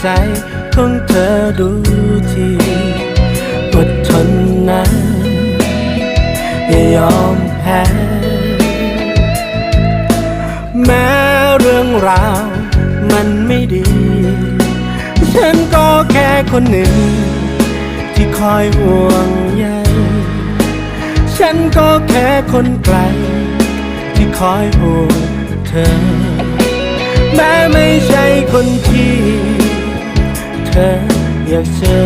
ใจของเธอดูทีอดทนนะอย่ายอมแพ้แม้เรื่องราวมันไม่ดี ฉันก็แค่คนหนึ่ง ที่คอยห่วงใยฉันก็แค่คนไกล ที่คอยห่วงเธอ แม้ไม่ใช่คนทากเจอ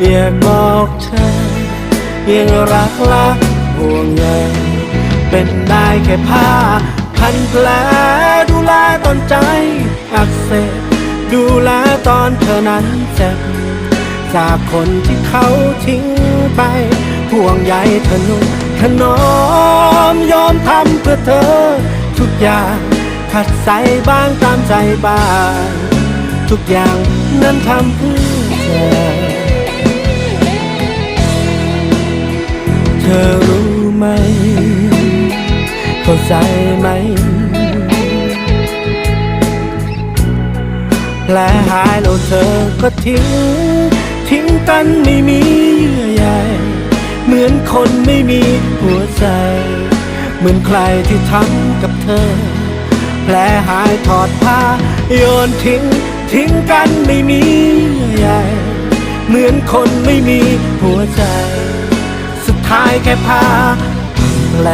อยากบอกเธอ ยังรักละห่วงใยเป็นได้แค่ผ้า พันแผลดูแลตอนใจอักเสบดูแลตอนเธอนั้นเจ็บจากคนที่เขาทิ้งไปห่วงใยเธอนุ่มถนอมยอมทำเพื่อเธอ ทุกอย่างขัดใส่บ้างตามใจบ้าง ทุกอย่างนั้นทำเพื่อเธอ เธอรู้ไหม เข้าใจไหมแผลหายแล้วเธอก็ทิ้ง ทิ้งกันไม่มีเยื่อใยเหมือนคนไม่มีหัวใจ เหมือนใครที่ทำกับเธอแผลหายถอดผ้าโยนทิ้ง ทิ้งกันไม่มีใหญ่ เหมือนคนไม่มีหัวใจ สุดท้ายแค่ผ้าแผล